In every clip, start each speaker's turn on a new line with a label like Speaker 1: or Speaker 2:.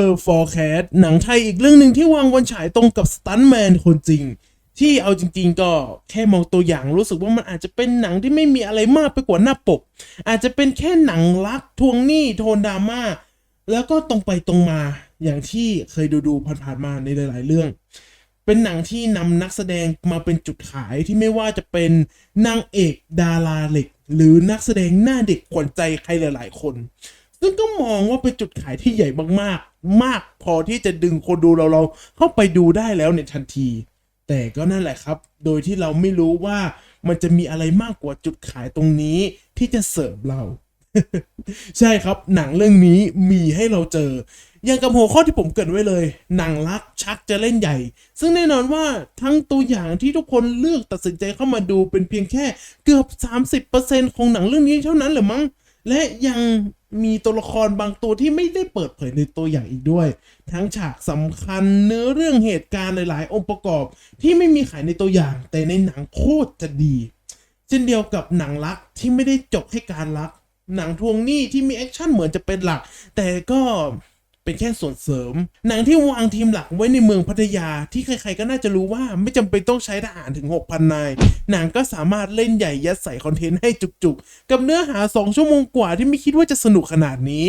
Speaker 1: Her Forecast หนังไทยอีกเรื่องหนึ่งที่วางวันฉายตรงกับสตันแมนคนจริง ที่เอาจริงๆก็แค่มองตัวอย่างรู้สึกว่ามันอาจจะเป็นหนังที่ไม่มีอะไรมากไปกว่าหน้าปก อาจจะเป็นแค่หนังรักทวงหนี้โทนดราม่าแล้วก็ตรงไปตรงมาอย่างที่เคยดูดูๆผ่านๆมาในหลาย ๆ เรื่อง เป็นหนังที่นำนักแสดงมาเป็นจุดขายที่ไม่ว่าจะเป็นนางเอกดาราเหล็ก หรือนักแสดงหน้าเด็กขวัญใจใครหลาย ๆ คน ซึ่งก็มองว่าเป็นจุดขายที่ใหญ่มากๆ มากพอที่จะดึงคนดูเราเราเข้าไปดูได้แล้วในทันที แต่ก็นั่นแหละครับ โดยที่เราไม่รู้ว่ามันจะมีอะไรมากกว่าจุดขายตรงนี้ที่จะเสิร์ฟเรา ใช่ครับหนังเรื่องนี้มีให้เราเจอ อย่างกับหัวข้อที่ผมเกิดไว้เลย หนังรักชักจะเล่นใหญ่ ซึ่งแน่นอนว่าทั้งตัวอย่างที่ทุกคนเลือกตัดสินใจเข้ามาดูเป็นเพียงแค่เกือบ 30%ของหนังเรื่องนี้เท่านั้นเหรือมั้งและยัง มีตัวละครบางตัวที่ไม่ได้เปิดเผยในตัวอย่างอีกด้วย ทั้งฉากสำคัญเนื้อเรื่องเหตุการณ์หลายๆ องค์ประกอบที่ไม่มีขายในตัวอย่าง แต่ในหนังโคตรจะดี เช่นเดียวกับหนังรักที่ไม่ได้จบให้การรัก หนังทวงหนี้ที่มีแอคชั่นเหมือนจะเป็นหลัก แต่ก็ เป็นแค่ส่วนเสริม หนังที่วางทีมหลักไว้ในเมืองพัทยาที่ใครๆก็น่าจะรู้ว่าไม่จำเป็นต้องใช้ทหารถึง 6,000 นาย หนังก็สามารถเล่นใหญ่ยัดใส่คอนเทนต์ให้จุกๆ กับเนื้อหา 2 ชั่วโมงกว่าที่ไม่คิดว่าจะสนุกขนาดนี้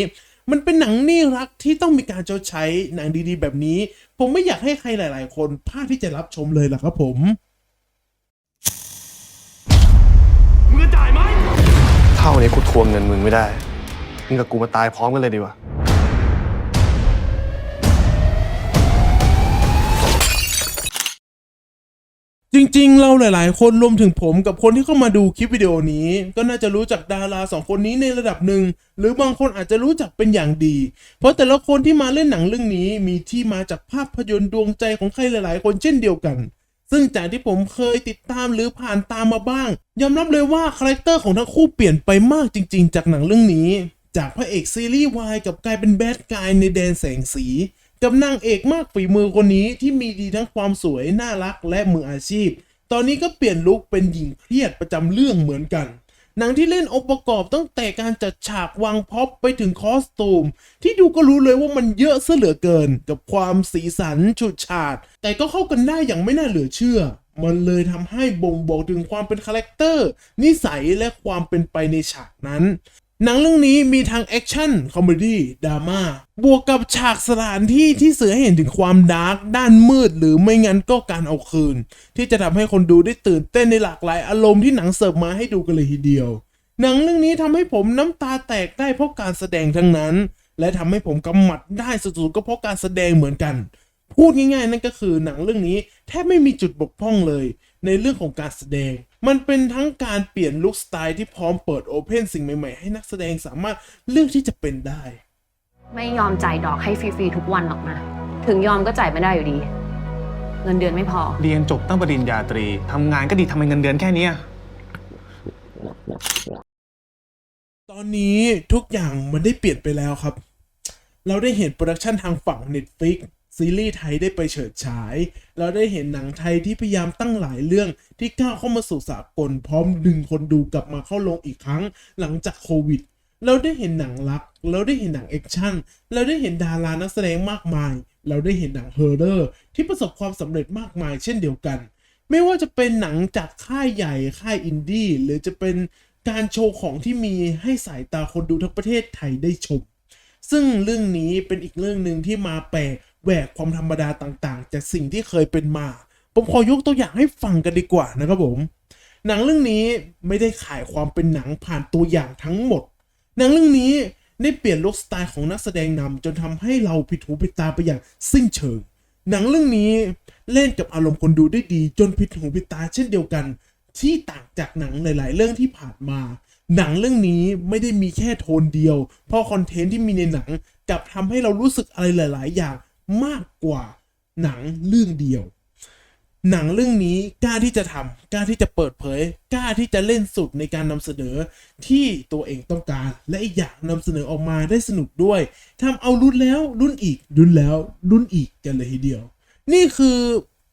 Speaker 1: มันเป็นหนังนี่รักที่ต้องมีการเจ้าใช้หนังดีๆ แบบนี้ ผมไม่อยากให้ใครหลาย ๆ คนพลาดที่จะรับชมเลยล่ะครับผม
Speaker 2: มึงจะจ่ายไหม
Speaker 3: เท่านี้กูทวงเงินมึงไม่ได้มึงกับกูมาตายพร้อมกันเลยดีกว่า
Speaker 1: ริง ๆ เราหลาย ๆ คนรวมถึงผมกับคนที่เข้ามาดูคลิปวิดีโอนี้ ก็น่าจะรู้จักดาราสองคนนี้ในระดับหนึ่ง หรือบางคนอาจจะรู้จักเป็นอย่างดี เพราะแต่ละคนที่มาเล่นหนังเรื่องนี้มีที่มาจากภาพยนตร์ดวงใจของใครหลาย ๆ คนเช่นเดียวกัน ซึ่งจากที่ผมเคยติดตามหรือผ่านตามมาบ้าง ยอมรับเลยว่าคาแรคเตอร์ของทั้งคู่เปลี่ยนไปมากจริง ๆ จากหนังเรื่องนี้ จากพระเอกซีรีส์วายกับกลายเป็นแบดกายในแดนแสงสี กับนางเอกมากฝีมือคนนี้ที่มีดีทั้งความสวย น่ารักและมืออาชีพ ตอนนี้ก็เปลี่ยนลุคเป็นหญิงเครียดประจำเรื่องเหมือนกัน หนังที่เล่นองค์ประกอบตั้งแต่การจัดฉากวางพ็อปไปถึงคอสตูม ที่ดูก็รู้เลยว่ามันเยอะซะเหลือเกิน กับความสีสันฉูดฉาด แต่ก็เข้ากันได้อย่างไม่น่าเหลือเชื่อ มันเลยทำให้บ่งบอกถึงความเป็นคาแรคเตอร์นิสัยและความเป็นไปในฉากนั้น หนังเรื่องนี้มีทั้งแอคชั่น คอมเมดี้ดราม่าบวกกับฉากสถานที่ที่เสือให้เห็นถึงความดาร์กด้านมืดหรือไม่งั้นก็การเอาคืน ที่จะทำให้คนดูได้ตื่นเต้นในหลากหลายอารมณ์ที่หนังเสิร์ฟมาให้ดูกันเลยทีเดียว หนังเรื่องนี้ทำให้ผมน้ำตาแตกได้เพราะการแสดงทั้งนั้น และทำให้ผมกำหมัดได้สุดๆก็เพราะการแสดงเหมือนกัน พูดง่ายๆนั่นก็คือหนังเรื่องนี้แทบไม่มีจุดบกพร่องเลย ในเรื่องของการแสดง มันเป็นทั้งการเปลี่ยนลุคสไตล์ที่พร้อมเปิดโอเพนสิ่งใหม่ ๆ ให้นักแสดงสามารถเลือกที่จะเป็นได้
Speaker 4: ไม่ยอมจ่ายดอกให้ฟรีๆทุกวันหรอกนะ ถึงยอมก็จ่ายไม่ได้อยู่ดี เงินเดือนไม่พอ
Speaker 2: เรียนจบตั้งปริญญาตรีทำงานก็ดีทำไมเงินเดือนแค่เนี้ย
Speaker 1: ตอนนี้ทุกอย่างมันได้เปลี่ยนไปแล้วครับ เราได้เห็นโปรดักชันทางฝั่ง Netflix ซีรีส์ไทยได้ไปเฉิดฉาย เราได้เห็นหนังไทยที่พยายามตั้งหลายเรื่องที่ก้าวเข้ามาสู่สากลพร้อมดึงคนดูกลับมาเข้าลงอีกครั้งหลังจากโควิด เราได้เห็นหนังรัก เราได้เห็นหนังแอคชั่น เราได้เห็นดารานักแสดงมากมาย เราได้เห็นหนังเฮอร์เรอร์ที่ประสบความสำเร็จมากมายเช่นเดียวกัน ไม่ว่าจะเป็นหนังจากค่ายใหญ่ค่ายอินดี้หรือจะเป็นการโชว์ของที่มีให้สายตาคนดูทั้งประเทศไทยได้ชม ซึ่งเรื่องนี้เป็นอีกเรื่องหนึ่งที่มาแปลก แหวกความธรรมดาต่างๆ จากสิ่งที่เคยเป็นมา ผมขอยกตัวอย่างให้ฟังกันดีกว่านะครับผม หนังเรื่องนี้ไม่ได้ขายความเป็นหนังผ่านตัวอย่างทั้งหมด หนังเรื่องนี้ได้เปลี่ยนลุคสไตล์ของนักแสดงนำจนทำให้เราผิดหูผิดตาไปอย่างสิ้นเชิง หนังเรื่องนี้เล่นกับอารมณ์คนดูได้ดี จนผิดหูผิดตาเช่นเดียวกัน ที่ต่างจากหนังหลาย ๆ เรื่องที่ผ่านมา หนังเรื่องนี้ไม่ได้มีแค่โทนเดียว เพราะคอนเทนต์ที่มีในหนังกลับทำให้เรารู้สึกอะไรหลาย ๆ อย่าง มากกว่าหนังเรื่องเดียว หนังเรื่องนี้กล้าที่จะทำกล้าที่จะเปิดเผย กล้าที่จะเล่นสุดในการนำเสนอที่ตัวเองต้องการ และอีกอย่างนำเสนอออกมาได้สนุกด้วยทำเอารุ่นแล้วรุ่นอีกรุ่นแล้วรุ่นอีกกันเลยทีเดียว นี่คือ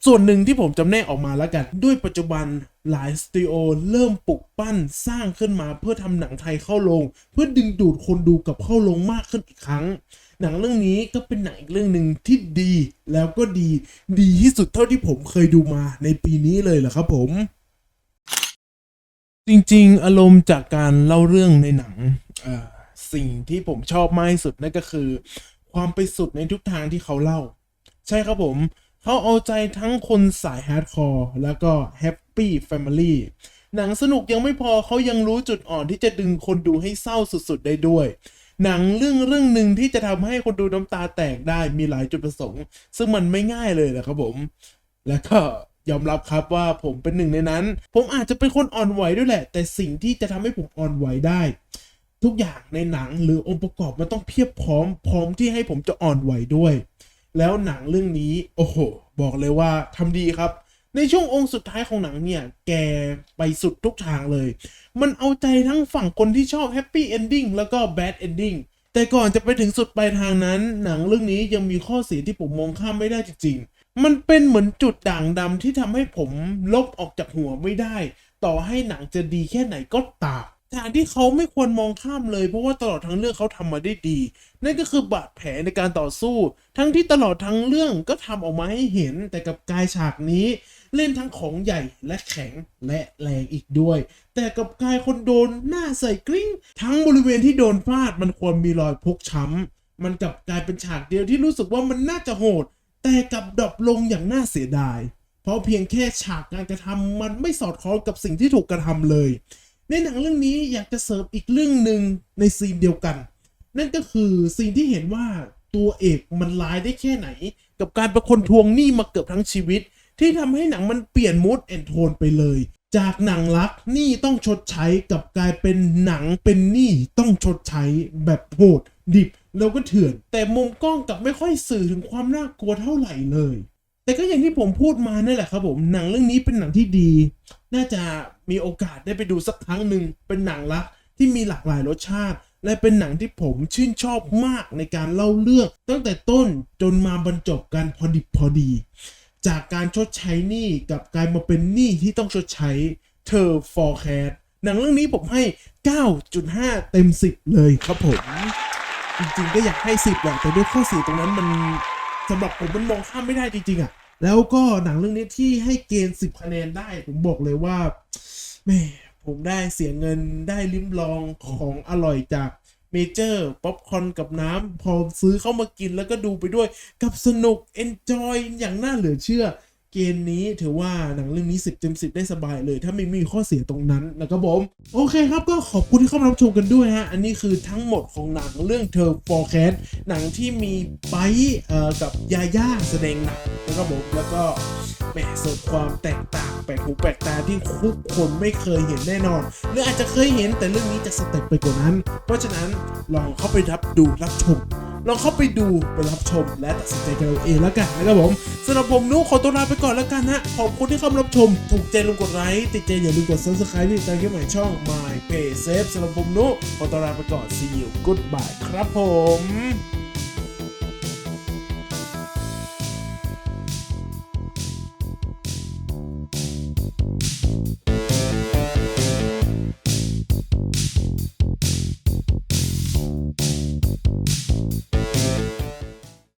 Speaker 1: ส่วนหนึ่งที่ผมจำแนกออกมาแล้วกัน ด้วยปัจจุบันหลายสตูดิโอเริ่มปลุกปั้นสร้างขึ้นมาเพื่อทำหนังไทยเข้าลง เพื่อดึงดูดคนดูกับเข้าลงมากขึ้นอีกครั้ง หนังเรื่องนี้ก็เป็นหนังอีกเรื่องหนึ่งที่ดีแล้วก็ดีดีที่สุดเท่าที่ผมเคยดูมาในปีนี้เลยแหละครับผม จริงๆ อารมณ์จากการเล่าเรื่องในหนังสิ่งที่ผมชอบมากที่สุดนั่นก็คือ ความไปสุดในทุกทางที่เขาเล่า ใช่ครับผมเขาเอาใจทั้งคนสายฮาร์ดคอร์แล้วก็แฮปปี้แฟมิลี่หนังสนุกยังไม่พอเขายังรู้จุดอ่อนที่จะดึงคนดูให้เศร้าสุดๆได้ด้วย หนังเรื่องเรื่องหนึ่งที่จะทำให้คนดูน้ำตาแตกได้มีหลายจุดประสงค์ ซึ่งมันไม่ง่ายเลยนะครับผม แล้วก็ยอมรับครับว่าผมเป็นหนึ่งในนั้น ผมอาจจะเป็นคนอ่อนไหวด้วยแหละ แต่สิ่งที่จะทำให้ผมอ่อนไหวได้ ทุกอย่างในหนังหรือองค์ประกอบมันต้องเพียบพร้อม พร้อมที่ให้ผมจะอ่อนไหวด้วย แล้วหนังเรื่องนี้ โอ้โห บอกเลยว่าทำดีครับ ในช่วงองค์สุดท้ายของหนังเนี่ย แกไปสุดทุกทางเลย มันเอาใจทั้งฝั่งคนที่ชอบแฮปปี้เอนดิ้งแล้วก็แบดเอนดิ้งแต่ก่อนจะไปถึงสุดปลายทางนั้น หนังเรื่องนี้ยังมีข้อเสียที่ผมมองข้ามไม่ได้จริง ๆ มันเป็นเหมือนจุดด่างดำที่ทำให้ผมลบออกจากหัวไม่ได้ ต่อให้หนังจะดีแค่ไหนก็ตามทางที่เขาไม่ควรมองข้ามเลย เพราะว่าตลอดทั้งเรื่องเขาทำมาได้ดี นั่นก็คือบาดแผลในการต่อสู้ ทั้งที่ตลอดทั้งเรื่องก็ทำออกมาให้เห็นแต่กับกายฉากนี้ เล่นทั้งของใหญ่และแข็งและแรงอีกด้วย แต่กับกายคนโดนหน้าใส่กลิ้ง ทั้งบริเวณที่โดนฟาดมันควรมีรอยพกช้ำ มันกลับกลายเป็นฉากเดียวที่รู้สึกว่ามันน่าจะโหด แต่กลับดรอปลงอย่างน่าเสียดาย เพราะเพียงแค่ฉากการกระทำมันไม่สอดคล้องกับสิ่งที่ถูกกระทำเลย ในหนังเรื่องนี้อยากจะเสริมอีกเรื่องหนึ่งในซีนเดียวกัน นั่นก็คือซีนที่เห็นว่าตัวเอกมันร้ายได้แค่ไหน กับการเป็นคนทวงหนี้มาเกือบทั้งชีวิต ที่ทำให้หนังมันเปลี่ยนมูดแอนโทนไปเลย จากหนังรักหนี้ต้องชดใช้กับกลายเป็นหนังเป็นหนี้ต้องชดใช้แบบโหดดิบแล้วก็เถื่อน แต่มุมกล้องกลับไม่ค่อยสื่อถึงความน่ากลัวเท่าไหร่เลย แต่ก็อย่างที่ผมพูดมานั่นแหละครับผมหนังเรื่องนี้เป็นหนังที่ดี น่าจะมีโอกาสได้ไปดูสักครั้งหนึ่งเป็นหนังรักที่มีหลากหลายรสชาติ และเป็นหนังที่ผมชื่นชอบมากในการเล่าเรื่อง ตั้งแต่ต้นจนมาบรรจบกันพอดิบพอดี จากการชดใช้หนี้กับกลายมาเป็นหนี้ที่ต้องชดใช้เธอ forecast หนังเรื่องนี้ผมให้ 9.5 เต็ม 10 เลยครับผม จริงๆก็อยากให้ 10แหละแต่ด้วยข้อเสียตรงนั้นมันสำหรับผมมันมองข้ามไม่ได้จริงๆอะ่ะ แล้วก็หนังเรื่องนี้ที่ให้เกณฑ์ 10 คะแนนได้ ผมบอกเลยว่าแม่ผมได้เสียเงินได้ลิ้มลองของอร่อยจาก เมเจอร์ป๊อปคอนกับน้ำพอซื้อเข้ามากินแล้วก็ดูไปด้วย กับสนุกเอนจอยอย่างน่าเหลือเชื่อ เกณฑ์นี้ถือว่าหนังเรื่องนี้ 10เต็ม10 ได้สบายเลย ถ้าไม่มีข้อเสียตรงนั้นนะครับผม โอเคครับก็ขอบคุณที่เข้ามารับชมกันด้วยฮะ อันนี้คือทั้งหมดของหนังเรื่องเธอ forecast หนังที่มีไบร์เอ่อกับยาย่าแสดงหนังนะครับผมแล้วก็ มเสิร์ฟความแตกต่างแปลกหูแปลกตาที่ทุกคนไม่เคยเห็นแน่นอน หรืออาจจะเคยเห็นแต่เรื่องนี้จะสเต็ปไปกว่านั้น เพราะฉะนั้นลองเข้าไปรับดูรับชมลองเข้าไปดูไปรับชมและตัดสินใจกันเอาเองแล้วกันนะครับผมสำหรับผมนุขอตัวลาไปก่อนแล้วกันฮะขอบคุณที่เข้ามารับชม ถูกใจลืมกดไลค์ติดใจอย่าลืมกด subscribe ติดตามคลิปใหม่ช่อง My Pay Safe สำหรับผมนุขอตัวลาไปก่อน see you goodbye ครับผม